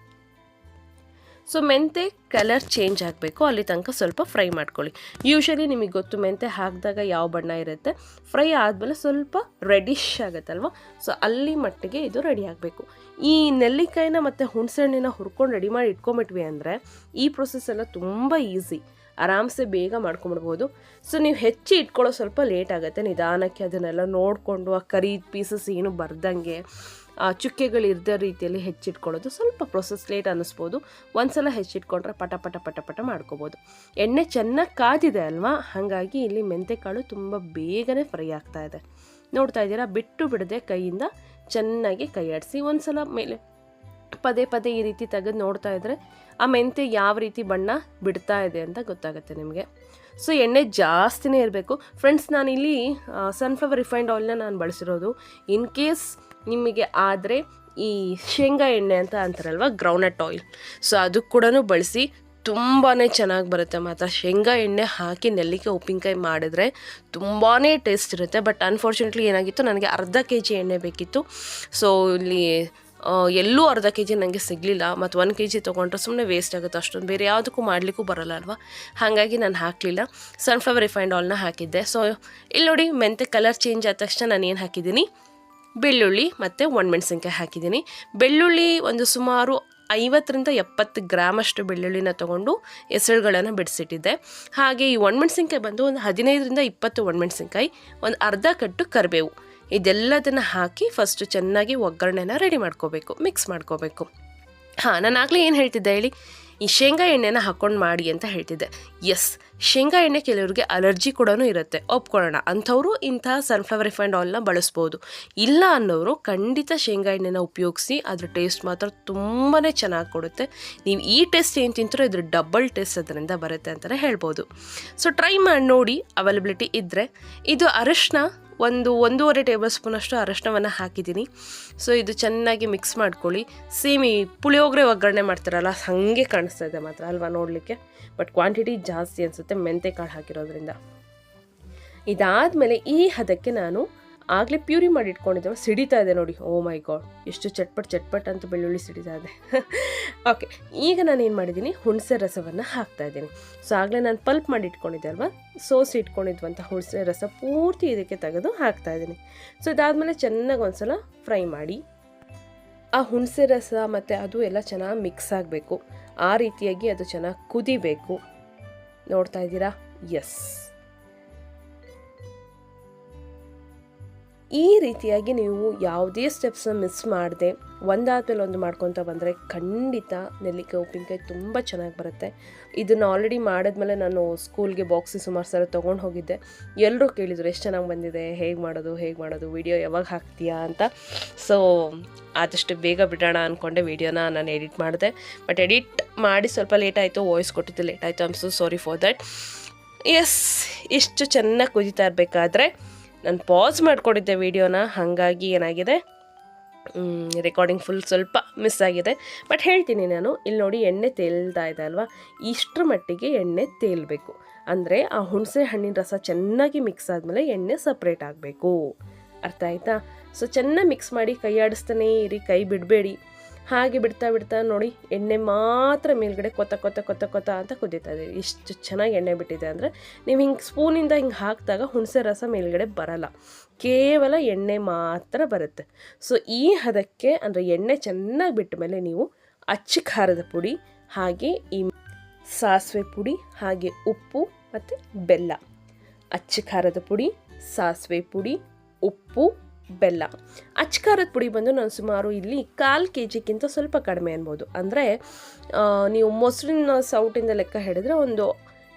ಸೊ ಮೆಂತೆ ಕಲರ್ ಚೇಂಜ್ ಆಗಬೇಕು. ಅಲ್ಲಿ ತನಕ ಸ್ವಲ್ಪ ಫ್ರೈ ಮಾಡ್ಕೊಳ್ಳಿ. ಯೂಶಲಿ ನಿಮಗೆ ಗೊತ್ತು ಮೆಂತೆ ಹಾಕಿದಾಗ ಯಾವ ಬಣ್ಣ ಇರುತ್ತೆ? ಫ್ರೈ ಆದಮೇಲೆ ಸ್ವಲ್ಪ ರೆಡಿಶ್ ಆಗುತ್ತಲ್ವ? ಸೊ ಅಲ್ಲಿ ಮಟ್ಟಿಗೆ ಇದು ರೆಡಿ ಆಗಬೇಕು. ಈ ನೆಲ್ಲಿಕಾಯಿನ ಮತ್ತು ಹುಣಸೆಹಣ್ಣಿನ ಹುರ್ಕೊಂಡು ರೆಡಿ ಮಾಡಿ ಇಟ್ಕೊಂಬಿಟ್ವಿ ಅಂದರೆ ಈ ಪ್ರೊಸೆಸ್ ಎಲ್ಲ ತುಂಬ ಈಸಿ ಆರಾಮ್ಸೆ ಬೇಗ ಮಾಡ್ಕೊಂಬಿಡ್ಬೋದು. ಸೊ ನೀವು ಹೆಚ್ಚಿ ಇಟ್ಕೊಳ್ಳೋ ಸ್ವಲ್ಪ ಲೇಟ್ ಆಗುತ್ತೆ. ನಿಧಾನಕ್ಕೆ ಅದನ್ನೆಲ್ಲ ನೋಡಿಕೊಂಡು ಆ ಕರಿ ಪೀಸಸ್ ಏನು ಬರ್ದಂಗೆ. ಚುಕ್ಕೆಗಳು ಇರದ ರೀತಿಯಲ್ಲಿ ಹೆಚ್ಚಿಟ್ಕೊಳ್ಳೋದು. ಸ್ವಲ್ಪ ಪ್ರೊಸೆಸ್ ಲೇಟ್ ಅನ್ನಿಸ್ಬೋದು. ಒಂದ್ಸಲ ಹೆಚ್ಚಿಟ್ಕೊಂಡ್ರೆ ಪಟ ಪಟ ಪಟ ಪಟ ಮಾಡ್ಕೋಬೋದು. ಎಣ್ಣೆ ಚೆನ್ನಾಗಿ ಕಾದಿದೆ ಅಲ್ವಾ? ಹಾಗಾಗಿ ಇಲ್ಲಿ ಮೆಂತೆಕಾಳು ತುಂಬ ಬೇಗನೆ ಫ್ರೈ ಆಗ್ತಾ ಇದೆ. ನೋಡ್ತಾ ಇದ್ದೀರಾ? ಬಿಟ್ಟು ಬಿಡದೆ ಕೈಯಿಂದ ಚೆನ್ನಾಗಿ ಕೈ ಒಂದು ಸಲ ಮೇಲೆ ಪದೇ ಪದೇ ಈ ರೀತಿ ತೆಗೆದು ನೋಡ್ತಾ ಇದ್ದರೆ ಆ ಮೆಂತೆ ಯಾವ ರೀತಿ ಬಣ್ಣ ಬಿಡ್ತಾ ಇದೆ ಅಂತ ಗೊತ್ತಾಗುತ್ತೆ ನಿಮಗೆ. ಸೊ ಎಣ್ಣೆ ಜಾಸ್ತಿನೇ ಇರಬೇಕು. ಫ್ರೆಂಡ್ಸ್ ನಾನಿಲ್ಲಿ ಸನ್ಫ್ಲವರ್ ರಿಫೈನ್ಡ್ ಆಯಿಲ್ನ ನಾನು ಬಳಸಿರೋದು. ಇನ್ ಕೇಸ್ ನಿಮಗೆ ಆದರೆ ಈ ಶೇಂಗಾ ಎಣ್ಣೆ ಅಂತ ಅಂತಾರಲ್ವ ಗ್ರೌಂಡ್ನಟ್ ಆಯಿಲ್ ಸೊ ಅದು ಕೂಡ ಬಳಸಿ ತುಂಬಾ ಚೆನ್ನಾಗಿ ಬರುತ್ತೆ ಮಾತ್ರ. ಶೇಂಗಾ ಎಣ್ಣೆ ಹಾಕಿ ನೆಲ್ಲಿಕಾಯಿ, ಉಪ್ಪಿನಕಾಯಿ ಮಾಡಿದ್ರೆ ತುಂಬಾ ಟೇಸ್ಟ್ ಇರುತ್ತೆ. ಬಟ್ ಅನ್ಫಾರ್ಚುನೇಟ್ಲಿ ಏನಾಗಿತ್ತು, ನನಗೆ ಅರ್ಧ ಕೆ ಜಿ ಎಣ್ಣೆ ಬೇಕಿತ್ತು. ಸೊ ಇಲ್ಲಿ ಎಲ್ಲೂ ಅರ್ಧ ಕೆ ಜಿ ನನಗೆ ಸಿಗಲಿಲ್ಲ. ಮತ್ತು ಒಂದು ಕೆ ಜಿ ತೊಗೊಂಡ್ರೆ ಸುಮ್ಮನೆ ವೇಸ್ಟ್ ಆಗುತ್ತೆ. ಅಷ್ಟೊಂದು ಬೇರೆ ಯಾವುದಕ್ಕೂ ಮಾಡಲಿಕ್ಕೂ ಬರಲ್ಲ ಅಲ್ವಾ? ಹಾಗಾಗಿ ನಾನು ಹಾಕಲಿಲ್ಲ. ಸನ್ಫ್ಲವರ್ ರಿಫೈಂಡ್ ಆಯಿಲ್ನ ಹಾಕಿದ್ದೆ. ಸೊ ಇಲ್ಲಿ ನೋಡಿ ಮೆಂತೆ ಕಲರ್ ಚೇಂಜ್ ಆದ ತಕ್ಷಣ ನಾನು ಏನು ಹಾಕಿದ್ದೀನಿ? ಬೆಳ್ಳುಳ್ಳಿ ಮತ್ತು ಒಣಮೆಣ್ಸಿನ್ಕಾಯಿ ಹಾಕಿದ್ದೀನಿ. ಬೆಳ್ಳುಳ್ಳಿ ಒಂದು ಸುಮಾರು ಐವತ್ತರಿಂದ ಎಪ್ಪತ್ತು ಗ್ರಾಮಷ್ಟು ಬೆಳ್ಳುಳ್ಳಿನ ತೊಗೊಂಡು ಹೆಸರುಗಳನ್ನು ಬಿಡಿಸಿಟ್ಟಿದ್ದೆ. ಹಾಗೆ ಈ ಒಣಮೆಣ್ಸಿನ್ಕಾಯಿ ಬಂದು ಒಂದು ಹದಿನೈದರಿಂದ ಇಪ್ಪತ್ತು ಒಣಮೆಣ್ಸಿನ್ಕಾಯಿ ಒಂದು ಅರ್ಧ ಕಟ್ಟು ಕರಿಬೇವು. ಇದೆಲ್ಲದನ್ನು ಹಾಕಿ ಫಸ್ಟು ಚೆನ್ನಾಗಿ ಒಗ್ಗರಣೆನ ರೆಡಿ ಮಾಡ್ಕೋಬೇಕು ಮಿಕ್ಸ್ ಮಾಡ್ಕೋಬೇಕು. ಹಾಂ, ನಾನು ಆಗಲೇ ಏನು ಹೇಳ್ತಿದ್ದೆ ಹೇಳಿ? ಈ ಶೇಂಗಾ ಎಣ್ಣೆನ ಹಾಕ್ಕೊಂಡು ಮಾಡಿ ಅಂತ ಹೇಳ್ತಿದ್ದೆ. ಎಸ್ ಶೇಂಗಾ ಎಣ್ಣೆ ಕೆಲವರಿಗೆ ಅಲರ್ಜಿ ಕೂಡ ಇರುತ್ತೆ. ಒಪ್ಕೊಳ್ಳೋಣ. ಅಂಥವರು ಇಂಥ ಸನ್ಫ್ಲವರ್ ರಿಫೈಂಡ್ ಆಯಿಲ್ನ ಬಳಸ್ಬೋದು. ಇಲ್ಲ ಅನ್ನೋರು ಖಂಡಿತ ಶೇಂಗಾ ಎಣ್ಣೆನ ಉಪಯೋಗಿಸಿ ಅದ್ರ ಟೇಸ್ಟ್ ಮಾತ್ರ ತುಂಬಾ ಚೆನ್ನಾಗಿ ಕೊಡುತ್ತೆ. ನೀವು ಈ ಟೇಸ್ಟ್ ಏನು ತಿಂತಾರೋ ಇದ್ರ ಡಬಲ್ ಟೇಸ್ಟ್ ಅದರಿಂದ ಬರುತ್ತೆ ಅಂತಲೇ ಹೇಳ್ಬೋದು. ಸೊ ಟ್ರೈ ಮಾಡಿ ನೋಡಿ. ಅವೈಲಬಿಲಿಟಿ ಇದ್ದರೆ ಇದು ಅರಶಿನ ಒಂದು ಒಂದೂವರೆ ಟೇಬಲ್ ಸ್ಪೂನಷ್ಟು ಅರಶಿನವನ್ನು ಹಾಕಿದ್ದೀನಿ. ಸೊ ಇದು ಚೆನ್ನಾಗಿ ಮಿಕ್ಸ್ ಮಾಡ್ಕೊಳ್ಳಿ. ಸೇಮ್ ಈ ಪುಳಿಯೋಗರೆ ಒಗ್ಗರಣೆ ಮಾಡ್ತಾರಲ್ಲ, ಹಾಗೆ ಕಾಣಿಸ್ತಾ ಇದೆ ಮಾತ್ರ ಅಲ್ವಾ ನೋಡಲಿಕ್ಕೆ? ಬಟ್ ಕ್ವಾಂಟಿಟಿ ಜಾಸ್ತಿ ಅನಿಸುತ್ತೆ ಮೆಂತೆ ಕಾಳು ಹಾಕಿರೋದ್ರಿಂದ. ಇದಾದಮೇಲೆ ಈ ಹದಕ್ಕೆ ನಾನು ಆಗಲೇ ಪ್ಯೂರಿ ಮಾಡಿ ಇಟ್ಕೊಂಡಿದ್ದೇವೆ ಸಿಡಿತಾ ಇದೆ ನೋಡಿ. ಓ ಮೈ ಗಾಡ್ ಎಷ್ಟು ಚಟ್ಪಟ್ ಚಟ್ಪಟ್ ಅಂತ ಬೆಳ್ಳುಳ್ಳಿ ಸಿಡಿತಾ ಇದೆ. ಓಕೆ ಈಗ ನಾನು ಏನು ಮಾಡಿದ್ದೀನಿ? ಹುಣಸೆ ರಸವನ್ನು ಹಾಕ್ತಾ ಇದ್ದೀನಿ. ಸೊ ಆಗಲೇ ನಾನು ಪಲ್ಪ್ ಮಾಡಿ ಇಟ್ಕೊಂಡಿದ್ದೆ ಅಲ್ವಾ? ಸೋಸಿ ಇಟ್ಕೊಂಡಿದ್ವಂಥ ಹುಣಸೆ ರಸ ಪೂರ್ತಿ ಇದಕ್ಕೆ ತೆಗೆದು ಹಾಕ್ತಾ ಇದ್ದೀನಿ. ಸೊ ಇದಾದಮೇಲೆ ಚೆನ್ನಾಗಿ ಒಂದ್ಸಲ ಫ್ರೈ ಮಾಡಿ, ಆ ಹುಣಸೆ ರಸ ಮತ್ತು ಅದು ಎಲ್ಲ ಚೆನ್ನಾಗಿ ಮಿಕ್ಸ್ ಆಗಬೇಕು. ಆ ರೀತಿಯಾಗಿ ಅದು ಚೆನ್ನಾಗಿ ಕುದಿಬೇಕು. ನೋಡ್ತಾ ಇದ್ದೀರಾ? ಎಸ್ ಈ ರೀತಿಯಾಗಿ ನೀವು ಯಾವುದೇ ಸ್ಟೆಪ್ಸ್ನ ಮಿಸ್ ಮಾಡದೆ, ಒಂದಾದ್ಮೇಲೆ ಒಂದು ಮಾಡ್ಕೊತ ಬಂದರೆ ಖಂಡಿತ ನೆಲ್ಲಿಕಾಯಿ ಉಪ್ಪಿನಕಾಯಿ ತುಂಬ ಚೆನ್ನಾಗಿ ಬರುತ್ತೆ. ಇದನ್ನು ಆಲ್ರೆಡಿ ಮಾಡಿದ್ಮೇಲೆ ನಾನು ಸ್ಕೂಲ್ಗೆ ಬಾಕ್ಸಿ ಸುಮಾರು ಸಲ ತೊಗೊಂಡು ಹೋಗಿದ್ದೆ. ಎಲ್ಲರೂ ಕೇಳಿದರು, ಎಷ್ಟು ಚೆನ್ನಾಗಿ ಬಂದಿದೆ? ಹೇಗೆ ಮಾಡೋದು? ಹೇಗೆ ಮಾಡೋದು? ವಿಡಿಯೋ ಯಾವಾಗ ಹಾಕ್ತೀಯಾ? ಅಂತ. ಸೊ ಆದಷ್ಟು ಬೇಗ ಬಿಡೋಣ ಅಂದ್ಕೊಂಡೆ ವಿಡಿಯೋನ ನಾನು ಎಡಿಟ್ ಮಾಡಿದೆ. ಬಟ್ ಎಡಿಟ್ ಮಾಡಿ ಸ್ವಲ್ಪ ಲೇಟ್ ಆಯಿತು ವಾಯ್ಸ್ ಕೊಟ್ಟಿದ್ದು ಲೇಟ್ ಆಯಿತು. I'm so sorry for that yes ಇಷ್ಟು ಚೆನ್ನಾಗಿ ಕುದೀತಾ ಇರಬೇಕಾದ್ರೆ ನಾನು ಪಾಸ್ ಮಾಡಿಕೊಂಡಿದ್ದೆ ವಿಡಿಯೋನ ಹಾಗಾಗಿ ಏನಾಗಿದೆ? ರೆಕಾರ್ಡಿಂಗ್ ಫುಲ್ ಸ್ವಲ್ಪ ಮಿಸ್ ಆಗಿದೆ. ಬಟ್ ಹೇಳ್ತೀನಿ ನಾನು, ಇಲ್ಲಿ ನೋಡಿ ಎಣ್ಣೆ ತೇಲ್ತಾ ಇದೆ ಅಲ್ವಾ? ಇಷ್ಟರ ಮಟ್ಟಿಗೆ ಎಣ್ಣೆ ತೇಲ್ಬೇಕು. ಅಂದರೆ ಆ ಹುಣಸೆ ಹಣ್ಣಿನ ರಸ ಚೆನ್ನಾಗಿ ಮಿಕ್ಸ್ ಆದಮೇಲೆ ಎಣ್ಣೆ ಸಪ್ರೇಟ್ ಆಗಬೇಕು. ಅರ್ಥ ಆಯಿತಾ? ಸೊ ಚೆನ್ನಾಗಿ ಮಿಕ್ಸ್ ಮಾಡಿ ಕೈ ಆಡಿಸ್ತಾನೇ ಇರಿ, ಕೈ ಬಿಡಬೇಡಿ. ಹಾಗೆ ಬಿಡ್ತಾ ಬಿಡ್ತಾ ನೋಡಿ ಎಣ್ಣೆ ಮಾತ್ರ ಮೇಲ್ಗಡೆ ಕೊತ್ತ ಕೊತ್ತ ಕೊತ್ತ ಕೊತ್ತ ಅಂತ ಕುದೀತಾ ಇದೆ. ಎಷ್ಟು ಚೆನ್ನಾಗಿ ಎಣ್ಣೆ ಬಿಟ್ಟಿದೆ ಅಂದರೆ ನೀವು ಹಿಂಗೆ ಸ್ಪೂನಿಂದ ಹಿಂಗೆ ಹಾಕಿದಾಗ ಹುಣಸೆ ರಸ ಮೇಲ್ಗಡೆ ಬರಲ್ಲ. ಕೇವಲ ಎಣ್ಣೆ ಮಾತ್ರ ಬರುತ್ತೆ. ಸೊ ಈ ಹದಕ್ಕೆ ಅಂದರೆ ಎಣ್ಣೆ ಚೆನ್ನಾಗಿ ಬಿಟ್ಟ ಮೇಲೆ ನೀವು ಅಚ್ಚಿ ಖಾರದ ಪುಡಿ, ಹಾಗೆ ಈ ಸಾಸಿವೆ ಪುಡಿ, ಹಾಗೆ ಉಪ್ಪು ಮತ್ತು ಬೆಲ್ಲ. ಅಚ್ಚಿ ಖಾರದ ಪುಡಿ, ಸಾಸಿವೆ ಪುಡಿ, ಉಪ್ಪು ಬೆಲ್ಲ. ಅಚ್ಕಾರದ ಪುಡಿ ಬಂದು ನಾನು ಸುಮಾರು ಇಲ್ಲಿ ಕಾಲು ಕೆ ಜಿಗಿಂತ ಸ್ವಲ್ಪ ಕಡಿಮೆ ಅನ್ಬೋದು. ಅಂದರೆ ನೀವು ಮೊಸರಿನ ಸೌಟಿಂದ ಲೆಕ್ಕ ಹಿಡಿದ್ರೆ ಒಂದು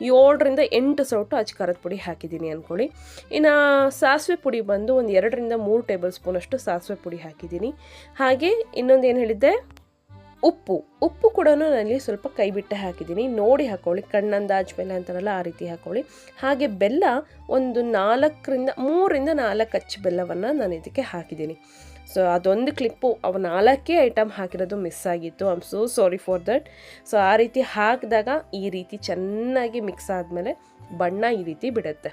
ಏಳರಿಂದ ಎಂಟು ಸೌಟು ಅಚ್ಕಾರದ ಪುಡಿ ಹಾಕಿದ್ದೀನಿ ಅಂದ್ಕೊಳ್ಳಿ ಇನ್ನು ಸಾಸಿವೆ ಪುಡಿ ಬಂದು ಒಂದು ಎರಡರಿಂದ ಮೂರು ಟೇಬಲ್ ಸ್ಪೂನಷ್ಟು ಸಾಸಿವೆ ಪುಡಿ ಹಾಕಿದ್ದೀನಿ. ಹಾಗೆ ಇನ್ನೊಂದು ಏನು ಹೇಳಿದ್ದೆ? ಉಪ್ಪು ಉಪ್ಪು ಕೂಡ ನಾನಿಲ್ಲಿ ಸ್ವಲ್ಪ ಕೈ ಬಿಟ್ಟೆ ಹಾಕಿದ್ದೀನಿ. ನೋಡಿ ಹಾಕೊಳ್ಳಿ, ಕಣ್ಣಂದಾಜ್ ಮೇಲೆ ಅಂತಾರಲ್ಲ ಆ ರೀತಿ ಹಾಕೊಳ್ಳಿ. ಹಾಗೆ ಬೆಲ್ಲ ಒಂದು ನಾಲ್ಕರಿಂದ, ಮೂರಿಂದ ನಾಲ್ಕು ಅಚ್ಚು ಬೆಲ್ಲವನ್ನು ನಾನು ಇದಕ್ಕೆ ಹಾಕಿದ್ದೀನಿ. ಸೊ ಅದೊಂದು ಕ್ಲಿಪ್ಪು, ಅವ ನಾಲ್ಕೇ ಐಟಮ್ ಹಾಕಿರೋದು ಮಿಸ್ ಆಗಿತ್ತು. I am so sorry for that so ಆ ರೀತಿ ಹಾಕಿದಾಗ ಈ ರೀತಿ ಚೆನ್ನಾಗಿ ಮಿಕ್ಸ್ ಆದಮೇಲೆ ಬಣ್ಣ ಈ ರೀತಿ ಬಿಡುತ್ತೆ.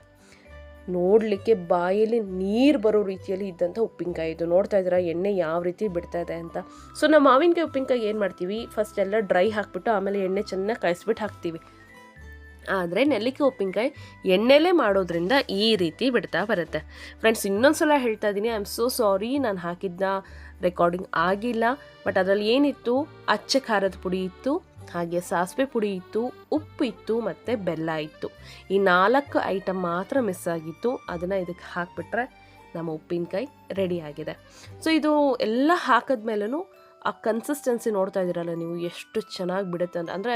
ನೋಡಲಿಕ್ಕೆ ಬಾಯಲ್ಲಿ ನೀರು ಬರೋ ರೀತಿಯಲ್ಲಿ ಇದ್ದಂಥ ಉಪ್ಪಿನಕಾಯಿ. ಇದು ನೋಡ್ತಾ ಇದ್ದೀರಾ, ಎಣ್ಣೆ ಯಾವ ರೀತಿ ಬಿಡ್ತಾ ಇದೆ ಅಂತ. ಸೊ ನಾವು ಮಾವಿನಕಾಯಿ, ಉಪ್ಪಿನಕಾಯಿ ಏನು ಮಾಡ್ತೀವಿ? ಫಸ್ಟ್ ಎಲ್ಲ ಡ್ರೈ ಹಾಕ್ಬಿಟ್ಟು ಆಮೇಲೆ ಎಣ್ಣೆ ಚೆನ್ನಾಗಿ ಕಾಯಿಸ್ಬಿಟ್ಟು ಹಾಕ್ತೀವಿ. ಆದರೆ ನೆಲ್ಲಿಕಾಯಿ, ಉಪ್ಪಿನಕಾಯಿ ಎಣ್ಣೆಲೇ ಮಾಡೋದ್ರಿಂದ ಈ ರೀತಿ ಬಿಡ್ತಾ ಬರುತ್ತೆ. ಫ್ರೆಂಡ್ಸ್ ಇನ್ನೊಂದು ಸಲ ಹೇಳ್ತಾ ಇದ್ದೀನಿ ಐ ಆಮ್ ಸೋ ಸಾರಿ ನಾನು ಹಾಕಿದ್ದ ರೆಕಾರ್ಡಿಂಗ್ ಆಗಿಲ್ಲ. ಬಟ್ ಅದರಲ್ಲಿ ಏನಿತ್ತು? ಅಚ್ಚ ಖಾರದ ಪುಡಿ ಇತ್ತು. ಹಾಗೆ ಸಾಸಿವೆ ಪುಡಿ ಇತ್ತು, ಉಪ್ಪು ಇತ್ತು ಮತ್ತು ಬೆಲ್ಲ ಇತ್ತು. ಈ ನಾಲ್ಕು ಐಟಮ್ ಮಾತ್ರ ಮಿಸ್ ಆಗಿತ್ತು. ಅದನ್ನು ಇದಕ್ಕೆ ಹಾಕಿಬಿಟ್ರೆ ನಮ್ಮ ಉಪ್ಪಿನಕಾಯಿ ರೆಡಿ ಆಗಿದೆ. ಸೊ ಇದು ಎಲ್ಲ ಹಾಕಿದ್ಮೇಲೂ ಆ ಕನ್ಸಿಸ್ಟೆನ್ಸಿ ನೋಡ್ತಾ ಇದ್ದೀರಲ್ಲ ನೀವು ಎಷ್ಟು ಚೆನ್ನಾಗಿ ಬಿಡುತ್ತೆ ಅಂತ. ಅಂದರೆ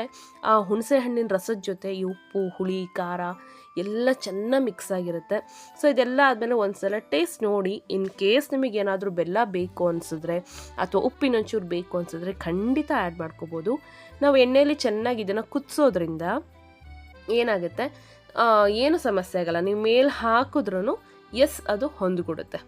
ಆ ಹುಣಸೆ ಹಣ್ಣಿನ ರಸದ ಜೊತೆ ಈ ಉಪ್ಪು, ಹುಳಿ, ಖಾರ ಎಲ್ಲ ಚೆನ್ನಾಗಿ ಮಿಕ್ಸ್ ಆಗಿರುತ್ತೆ. ಸೊ ಇದೆಲ್ಲ ಆದಮೇಲೆ ಒಂದ್ಸಲ ಟೇಸ್ಟ್ ನೋಡಿ ಇನ್ ಕೇಸ್ ನಿಮಗೆ ಏನಾದರೂ ಬೆಲ್ಲ ಬೇಕು ಅನಿಸಿದ್ರೆ ಅಥವಾ ಉಪ್ಪಿನೊಂಚೂರು ಬೇಕು ಅನಿಸಿದ್ರೆ ಖಂಡಿತ ಆ್ಯಡ್ ಮಾಡ್ಕೋಬೋದು. ನಾವು ಎಣ್ಣೆಯಲ್ಲಿ ಚೆನ್ನಾಗಿ ಇದನ್ನು ಕುದಿಸೋದ್ರಿಂದ ಏನಾಗುತ್ತೆ? ಏನು ಸಮಸ್ಯೆ ಆಗಲ್ಲ. ನೀವು ಮೇಲೆ ಹಾಕಿದ್ರೂ ಎಸ್ ಅದು ಹೊಂದ್ಕೊಡುತ್ತೆ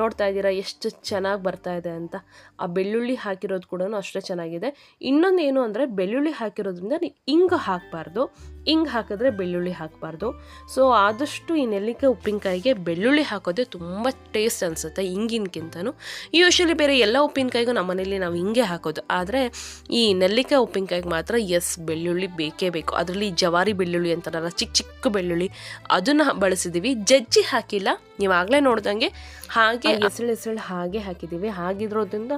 ನೋಡ್ತಾ ಇದ್ದೀರಾ, ಎಷ್ಟು ಚೆನ್ನಾಗಿ ಬರ್ತಾ ಇದೆ ಅಂತ. ಆ ಬೆಳ್ಳುಳ್ಳಿ ಹಾಕಿರೋದು ಕೂಡ ಅಷ್ಟೇ ಚೆನ್ನಾಗಿದೆ. ಇನ್ನೊಂದು ಏನು ಅಂದರೆ, ಬೆಳ್ಳುಳ್ಳಿ ಹಾಕಿರೋದ್ರಿಂದ ಇಂಗು ಹಾಕಬಾರ್ದು. ಇಂಗು ಹಾಕಿದ್ರೆ ಬೆಳ್ಳುಳ್ಳಿ ಹಾಕಬಾರ್ದು. ಸೊ ಆದಷ್ಟು ಈ ನೆಲ್ಲಿಕಾಯಿ ಉಪ್ಪಿನಕಾಯಿಗೆ ಬೆಳ್ಳುಳ್ಳಿ ಹಾಕೋದೇ ತುಂಬ ಟೇಸ್ಟ್ ಅನಿಸುತ್ತೆ ಹಿಂಗಿನಕ್ಕಿಂತನೂ ಯೂಶ್ವಲಿ ಬೇರೆ ಎಲ್ಲ ಉಪ್ಪಿನಕಾಯಿಗೂ ನಮ್ಮ ಮನೇಲಿ ನಾವು ಹಿಂಗೆ ಹಾಕೋದು. ಆದರೆ ಈ ನೆಲ್ಲಿಕಾಯಿ ಉಪ್ಪಿನಕಾಯಿಗೆ ಮಾತ್ರ ಎಸ್ ಬೆಳ್ಳುಳ್ಳಿ ಬೇಕೇ ಬೇಕು. ಅದರಲ್ಲಿ ಜವಾರಿ ಬೆಳ್ಳುಳ್ಳಿ ಅಂತಾರಲ್ಲ ಚಿಕ್ಕ ಚಿಕ್ಕ ಬೆಳ್ಳುಳ್ಳಿ, ಅದನ್ನು ಬಳಸಿದ್ದೀವಿ ಜಜ್ಜಿ ಹಾಕಿಲ್ಲ, ನೀವು ಆಗಲೇ ನೋಡ್ದಂಗೆ ಹಾಗೆ ಎಸಳು ಎಸಳು ಹಾಗೆ ಹಾಕಿದ್ದೀವಿ. ಹಾಗಿದ್ರೋದ್ರಿಂದ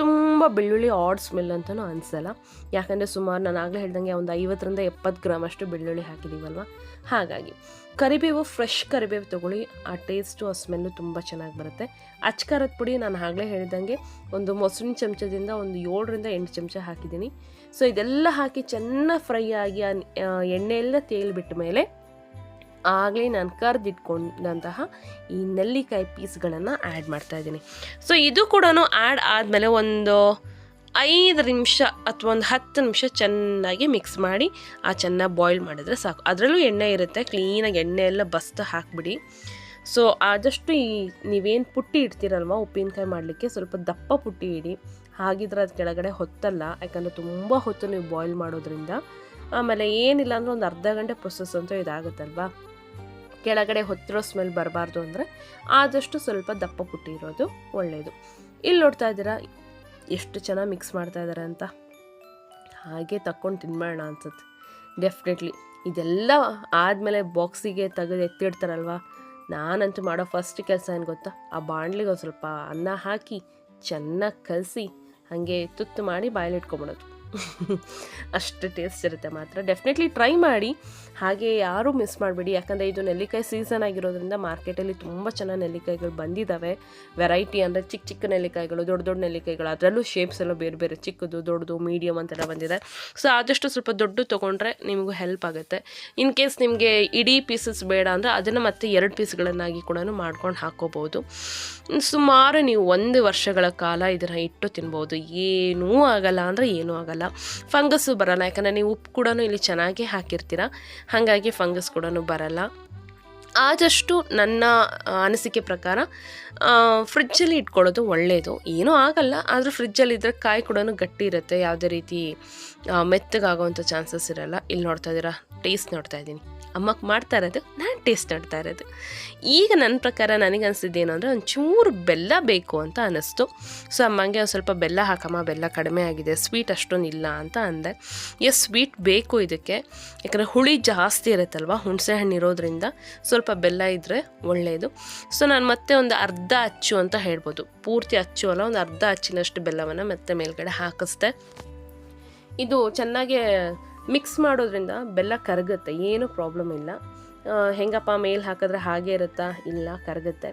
ತುಂಬ ಬೆಳ್ಳುಳ್ಳಿ ಆಡ್ ಸ್ಮೆಲ್ ಅಂತಲೂ ಅನಿಸಲ್ಲ. ಯಾಕಂದರೆ ಸುಮಾರು ನಾನು ಆಗಲೇ ಹೇಳ್ದಂಗೆ ಒಂದು ಐವತ್ತರಿಂದ ಎಪ್ಪತ್ತು ಗ್ರಾಮ್ ಅಷ್ಟು ಬೆಳ್ಳುಳ್ಳಿ ಹಾಕಿದ್ದೀವಲ್ವ? ಹಾಗಾಗಿ ಕರಿಬೇವು ಫ್ರೆಶ್ ಕರಿಬೇವು ತೊಗೊಳ್ಳಿ. ಆ ಟೇಸ್ಟು ಆ ಸ್ಮೆಲ್ಲು ತುಂಬ ಚೆನ್ನಾಗಿ ಬರುತ್ತೆ. ಅಚ್ಕಾರದ ಪುಡಿ ನಾನು ಆಗಲೇ ಹೇಳಿದಂಗೆ ಒಂದು ಮೊಸರಿನ ಚಮಚದಿಂದ ಒಂದು ಏಳರಿಂದ ಎಂಟು ಚಮಚ ಹಾಕಿದ್ದೀನಿ. ಸೊ ಇದೆಲ್ಲ ಹಾಕಿ ಚೆನ್ನಾಗಿ ಫ್ರೈ ಆಗಿ ಆ ಆ ಎಣ್ಣೆ ಎಲ್ಲ ತೇಲ್ಬಿಟ್ಟ ಮೇಲೆ ಆಗಲೇ ನಾನು ಕರೆದಿಟ್ಕೊಂಡಂತಹ ಈ ನೆಲ್ಲಿಕಾಯಿ ಪೀಸ್ಗಳನ್ನು ಆ್ಯಡ್ ಮಾಡ್ತಾ ಇದ್ದೀನಿ. ಸೊ ಇದು ಕೂಡ ಆ್ಯಡ್ ಆದಮೇಲೆ ಒಂದು ಐದು ನಿಮಿಷ ಅಥವಾ ಒಂದು ಹತ್ತು ನಿಮಿಷ ಚೆನ್ನಾಗಿ ಮಿಕ್ಸ್ ಮಾಡಿ ಆ ಚೆನ್ನಾಗಿ ಬಾಯ್ಲ್ ಮಾಡಿದ್ರೆ ಸಾಕು. ಅದರಲ್ಲೂ ಎಣ್ಣೆ ಇರುತ್ತೆ. ಕ್ಲೀನಾಗಿ ಎಣ್ಣೆ ಎಲ್ಲ ಬಸ್ತು ಹಾಕಿಬಿಡಿ. ಸೊ ಆದಷ್ಟು ಈ ನೀವೇನು ಪುಟ್ಟಿ ಇಡ್ತೀರಲ್ವ ಉಪ್ಪಿನಕಾಯಿ ಮಾಡಲಿಕ್ಕೆ ಸ್ವಲ್ಪ ದಪ್ಪ ಪುಟ್ಟಿ ಇಡಿ. ಹಾಗಿದ್ರೆ ಅದು ಕೆಳಗಡೆ ಹೊತ್ತಲ್ಲ, ಯಾಕಂದರೆ ತುಂಬ ಹೊತ್ತು ನೀವು ಬಾಯ್ಲ್ ಮಾಡೋದ್ರಿಂದ. ಆಮೇಲೆ ಏನಿಲ್ಲ ಅಂದರೆ ಒಂದು ಅರ್ಧ ಗಂಟೆ ಪ್ರೊಸೆಸ್ ಅಂತೂ ಇದಾಗುತ್ತಲ್ವಾ? ಕೆಳಗಡೆ ಹೊತ್ತಿರೋ ಸ್ಮೆಲ್ ಬರಬಾರ್ದು ಅಂದರೆ ಆದಷ್ಟು ಸ್ವಲ್ಪ ದಪ್ಪ ಪುಟ್ಟಿರೋದು ಒಳ್ಳೆಯದು ಇಲ್ಲಿ ನೋಡ್ತಾ ಇದ್ದೀರಾ? ಎಷ್ಟು ಚೆನ್ನಾಗಿ ಮಿಕ್ಸ್ ಮಾಡ್ತಾ ಇದ್ದಾರೆ ಅಂತ. ಹಾಗೆ ತಕ್ಕೊಂಡು ತಿನ್ಬೇಡ ಅನ್ಸುತ್ತೆ. ಡೆಫಿನೆಟ್ಲಿ ಇದೆಲ್ಲ ಆದಮೇಲೆ ಬಾಕ್ಸಿಗೆ ತೆಗೆದು ಎತ್ತಿಡ್ತಾರಲ್ವ? ನಾನಂತೂ ಮಾಡೋ ಫಸ್ಟ್ ಕೆಲಸ ಏನು ಗೊತ್ತಾ? ಆ ಬಾಣಲಿಗೆ ಸ್ವಲ್ಪ ಅನ್ನ ಹಾಕಿ ಚೆನ್ನಾಗಿ ಕಲಸಿ ಹಾಗೆ ತುತ್ತು ಮಾಡಿ ಬಾಯಲ್ಲಿ ಇಟ್ಕೊಂಬಿಡೋದು ಅಷ್ಟು ಟೇಸ್ಟ್ ಇರುತ್ತೆ ಮಾತ್ರ. ಡೆಫಿನೆಟ್ಲಿ ಟ್ರೈ ಮಾಡಿ. ಹಾಗೆ ಯಾರೂ ಮಿಸ್ ಮಾಡಬೇಡಿ. ಯಾಕಂದರೆ ಇದು ನೆಲ್ಲಿಕಾಯಿ ಸೀಸನ್ ಆಗಿರೋದ್ರಿಂದ ಮಾರ್ಕೆಟಲ್ಲಿ ತುಂಬ ಚೆನ್ನಾಗಿ ನೆಲ್ಲಿಕಾಯಿಗಳು ಬಂದಿದ್ದಾವೆ ವೆರೈಟಿ ಅಂದರೆ ಚಿಕ್ಕ ಚಿಕ್ಕ ನೆಲ್ಲಿಕಾಯಿಗಳು, ದೊಡ್ಡ ದೊಡ್ಡ ನೆಲ್ಲಿಕಾಯಿಗಳು, ಅದರಲ್ಲೂ ಶೇಪ್ಸ್ ಎಲ್ಲ ಬೇರೆ ಬೇರೆ ಚಿಕ್ಕದು, ದೊಡ್ಡದು ಮೀಡಿಯಮ್ ಅಂತೆಲ್ಲ ಬಂದಿದೆ. ಸೊ ಆದಷ್ಟು ಸ್ವಲ್ಪ ದೊಡ್ಡ ತೊಗೊಂಡ್ರೆ ನಿಮಗೂ ಹೆಲ್ಪ್ ಆಗುತ್ತೆ. ಇನ್ ಕೇಸ್ ನಿಮಗೆ ಇಡೀ ಪೀಸಸ್ ಬೇಡ ಅಂದರೆ ಅದನ್ನು ಮತ್ತೆ ಎರಡು ಪೀಸ್ಗಳನ್ನಾಗಿ ಕೂಡ ಮಾಡ್ಕೊಂಡು ಹಾಕೋಬೋದು ಸುಮಾರು ನೀವು ಒಂದು ವರ್ಷಗಳ ಕಾಲ ಇದನ್ನು ಇಟ್ಟು ತಿನ್ಬೋದು. ಏನೂ ಆಗಲ್ಲ ಅಂದರೆ ಏನೂ ಆಗಲ್ಲ. ಫಂಗಸ್ಸು ಬರಲ್ಲ. ಯಾಕಂದರೆ ನೀವು ಉಪ್ಪು ಕೂಡ ಇಲ್ಲಿ ಚೆನ್ನಾಗಿ ಹಾಕಿರ್ತೀರ. ಹಾಗಾಗಿ ಫಂಗಸ್ ಕೂಡ ಬರಲ್ಲ. ಆದಷ್ಟು ನನ್ನ ಅನಿಸಿಕೆ ಪ್ರಕಾರ ಫ್ರಿಜ್ಜಲ್ಲಿ ಇಟ್ಕೊಳ್ಳೋದು ಒಳ್ಳೆಯದು ಏನೂ ಆಗಲ್ಲ. ಆದರೂ ಫ್ರಿಜ್ಜಲ್ಲಿ ಇದ್ದರೆ ಕಾಯಿ ಕೂಡ ಗಟ್ಟಿ ಇರುತ್ತೆ. ಯಾವುದೇ ರೀತಿ ಮೆತ್ತಗಾಗೋವಂಥ ಚಾನ್ಸಸ್ ಇರಲ್ಲ. ಇಲ್ಲಿ ನೋಡ್ತಾ ಇದ್ದೀರಾ? ಟೇಸ್ಟ್ ನೋಡ್ತಾ ಇದ್ದೀನಿ. ಅಮ್ಮಕ್ಕೆ ಮಾಡ್ತಾ ಇರೋದು, ನಾನು ಟೇಸ್ಟ್ ಮಾಡ್ತಾ ಇರೋದು. ಈಗ ನನ್ನ ಪ್ರಕಾರ ನನಗೆ ಏನು ಅಂದರೆ ಒಂಚೂರು ಬೆಲ್ಲ ಬೇಕು ಅಂತ ಅನ್ನಿಸ್ತು ಸೊ ಅಮ್ಮಂಗೆ ಒಂದು ಸ್ವಲ್ಪ ಬೆಲ್ಲ ಹಾಕಮ್ಮ, ಬೆಲ್ಲ ಕಡಿಮೆ ಆಗಿದೆ ಸ್ವೀಟ್ ಅಷ್ಟೊಂದು ಇಲ್ಲ ಅಂತ ಅಂದೆ. ಎಸ್ ಸ್ವೀಟ್ ಬೇಕು ಇದಕ್ಕೆ. ಯಾಕಂದರೆ ಹುಳಿ ಜಾಸ್ತಿ ಇರುತ್ತಲ್ವ, ಹುಣಸೆ ಹಣ್ಣು ಇರೋದ್ರಿಂದ ಸ್ವಲ್ಪ ಬೆಲ್ಲ ಇದ್ದರೆ ಒಳ್ಳೆಯದು ಸೊ ನಾನು ಮತ್ತೆ ಒಂದು ಅರ್ಧ ಅಚ್ಚು ಅಂತ ಹೇಳ್ಬೋದು. ಪೂರ್ತಿ ಅಚ್ಚು ಅಲ್ಲ, ಒಂದು ಅರ್ಧ ಅಚ್ಚಿನಷ್ಟು ಬೆಲ್ಲವನ್ನು ಮತ್ತೆ ಮೇಲ್ಗಡೆ ಹಾಕಿಸ್ದೆ. ಇದು ಚೆನ್ನಾಗಿ ಮಿಕ್ಸ್ ಮಾಡೋದ್ರಿಂದ ಬೆಲ್ಲ ಕರಗುತ್ತೆ, ಏನೂ ಪ್ರಾಬ್ಲಮ್ ಇಲ್ಲ. ಹೆಂಗಪ್ಪ ಮೇಲ್ ಹಾಕಿದ್ರೆ ಹಾಗೆ ಇರುತ್ತಾ? ಇಲ್ಲ, ಕರಗುತ್ತೆ.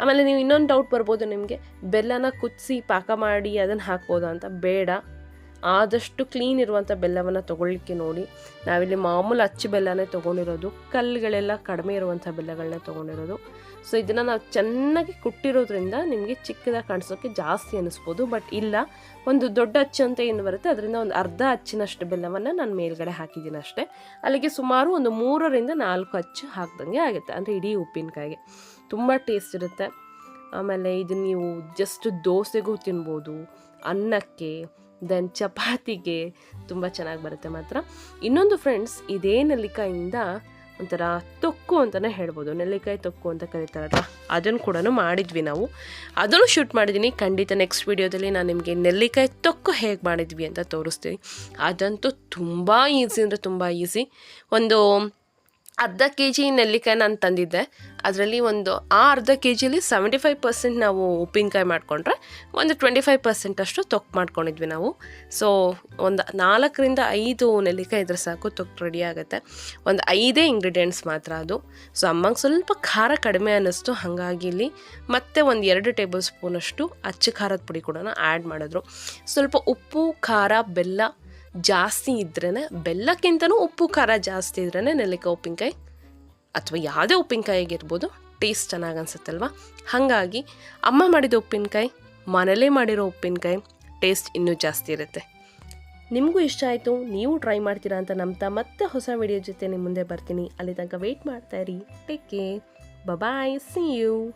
ಆಮೇಲೆ ನೀವು ಇನ್ನೊಂದು ಡೌಟ್ ಬರ್ಬೋದು ನಿಮಗೆ, ಬೆಲ್ಲನ ಕುದಿಸಿ ಪಾಕ ಮಾಡಿ ಅದನ್ನು ಹಾಕ್ಬೋದಾ ಅಂತ? ಬೇಡ. ಆದಷ್ಟು ಕ್ಲೀನ್ ಇರುವಂಥ ಬೆಲ್ಲವನ್ನು ತೊಗೊಳ್ಳಿಕ್ಕೆ ನೋಡಿ. ನಾವಿಲ್ಲಿ ಮಾಮೂಲು ಅಚ್ಚು ಬೆಲ್ಲನೇ ತೊಗೊಂಡಿರೋದು. ಕಲ್ಲುಗಳೆಲ್ಲ ಕಡಿಮೆ ಇರುವಂಥ ಬೆಲ್ಲಗಳನ್ನ ತೊಗೊಂಡಿರೋದು. ಸೊ ಇದನ್ನು ನಾವು ಚೆನ್ನಾಗಿ ಕುಟ್ಟಿರೋದ್ರಿಂದ ನಿಮಗೆ ಚಿಕ್ಕದಾಗಿ ಕಾಣಿಸೋಕ್ಕೆ ಜಾಸ್ತಿ ಅನ್ನಿಸ್ಬೋದು ಬಟ್ ಇಲ್ಲ, ಒಂದು ದೊಡ್ಡ ಅಚ್ಚು ಅಂತ ಏನು ಬರುತ್ತೆ, ಅದರಿಂದ ಒಂದು ಅರ್ಧ ಅಚ್ಚಿನಷ್ಟು ಬೆಲ್ಲವನ್ನು ನಾನು ಮೇಲ್ಗಡೆ ಹಾಕಿದ್ದೀನಿ ಅಷ್ಟೇ. ಅಲ್ಲಿಗೆ ಸುಮಾರು ಒಂದು ಮೂರರಿಂದ ನಾಲ್ಕು ಅಚ್ಚು ಹಾಕ್ದಂಗೆ ಆಗುತ್ತೆ, ಅಂದರೆ ಇಡೀ ಉಪ್ಪಿನಕಾಯಿಗೆ. ತುಂಬ ಟೇಸ್ಟ್ ಇರುತ್ತೆ. ಆಮೇಲೆ ಇದು ನೀವು ಜಸ್ಟ್ ದೋಸೆಗೂ ತಿನ್ಬೋದು, ಅನ್ನಕ್ಕೆ ದೆನ್ ಚಪಾತಿಗೆ ತುಂಬ ಚೆನ್ನಾಗಿ ಬರುತ್ತೆ ಮಾತ್ರ. ಇನ್ನೊಂದು ಫ್ರೆಂಡ್ಸ್ ಇದೇ ನೆಲ್ಲಿಕಾಯಿಂದ ಒಂಥರ ತೊಕ್ಕು ಅಂತಲೇ ಹೇಳ್ಬೋದು. ನೆಲ್ಲಿಕಾಯಿ ತೊಕ್ಕು ಅಂತ ಕರೀತಾರಲ್ಲ ಅದನ್ನು ಕೂಡ ಮಾಡಿದ್ವಿ ನಾವು. ಅದನ್ನು ಶೂಟ್ ಮಾಡಿದ್ದೀನಿ ಖಂಡಿತ ನೆಕ್ಸ್ಟ್ ವೀಡಿಯೋದಲ್ಲಿ ನಾನು ನಿಮಗೆ ನೆಲ್ಲಿಕಾಯಿ ತೊಕ್ಕು ಹೇಗೆ ಮಾಡಿದ್ವಿ ಅಂತ ತೋರಿಸ್ತೀನಿ. ಅದಂತೂ ತುಂಬ ಈಸಿ ಅಂದರೆ ತುಂಬ ಈಸಿ ಒಂದು ಅರ್ಧ ಕೆ ಜಿ ನೆಲ್ಲಿಕಾಯಿ ನಾನು ತಂದಿದ್ದೆ. ಅದರಲ್ಲಿ ಒಂದು ಆ ಅರ್ಧ ಕೆ ಜಿಲಿ ಸೆವೆಂಟಿ ಫೈವ್ ಪರ್ಸೆಂಟ್ ನಾವು ಉಪ್ಪಿನಕಾಯಿ ಮಾಡಿಕೊಂಡ್ರೆ ಒಂದು ಟ್ವೆಂಟಿ ಫೈವ್ ಪರ್ಸೆಂಟ್ ಅಷ್ಟು ತೊಕ್ಕು ಮಾಡ್ಕೊಂಡಿದ್ವಿ ನಾವು. ಸೊ ಒಂದು ನಾಲ್ಕರಿಂದ ಐದು ನೆಲ್ಲಿಕಾಯಿ ಇದ್ರೆ ಸಾಕು ತೊಕ್ ರೆಡಿ ಆಗುತ್ತೆ. ಒಂದು ಐದೇ ಇಂಗ್ರೀಡಿಯೆಂಟ್ಸ್ ಮಾತ್ರ ಅದು. ಸೊ ಅಮ್ಮಂಗೆ ಸ್ವಲ್ಪ ಖಾರ ಕಡಿಮೆ ಅನ್ನಿಸ್ತು, ಹಾಗಾಗಿ ಇಲ್ಲಿ ಮತ್ತೆ ಒಂದು ಎರಡು ಟೇಬಲ್ ಸ್ಪೂನಷ್ಟು ಅಚ್ಚು ಖಾರದ ಪುಡಿ ಕೂಡ ಆ್ಯಡ್ ಮಾಡಿದ್ರು. ಸ್ವಲ್ಪ ಉಪ್ಪು, ಖಾರ, ಬೆಲ್ಲ ಜಾಸ್ತಿ ಇದ್ರೇ ಬೆಲ್ಲಕ್ಕಿಂತನೂ ಉಪ್ಪು ಖಾರ ಜಾಸ್ತಿ ಇದ್ರೇ ನೆಲ್ಲಿಕಾಯಿ ಉಪ್ಪಿನಕಾಯಿ ಅಥವಾ ಯಾವುದೇ ಉಪ್ಪಿನಕಾಯಿಗಿರ್ಬೋದು ಟೇಸ್ಟ್ ಚೆನ್ನಾಗಿ ಅನಿಸುತ್ತಲ್ವ? ಹಾಗಾಗಿ ಅಮ್ಮ ಮಾಡಿದ ಉಪ್ಪಿನಕಾಯಿ, ಮನೇಲೇ ಮಾಡಿರೋ ಉಪ್ಪಿನಕಾಯಿ ಟೇಸ್ಟ್ ಇನ್ನೂ ಜಾಸ್ತಿ ಇರುತ್ತೆ. ನಿಮಗೂ ಇಷ್ಟ ಆಯಿತು, ನೀವು ಟ್ರೈ ಮಾಡ್ತೀರಾ ಅಂತ ನಂಬ್ತಾ ಮತ್ತೆ ಹೊಸ ವಿಡಿಯೋ ಜೊತೆ ನಿಮ್ಮ ಮುಂದೆ ಬರ್ತೀನಿ. ಅಲ್ಲಿ ತನಕ ವೆಯ್ಟ್ ಇರಿ. Take care bye see you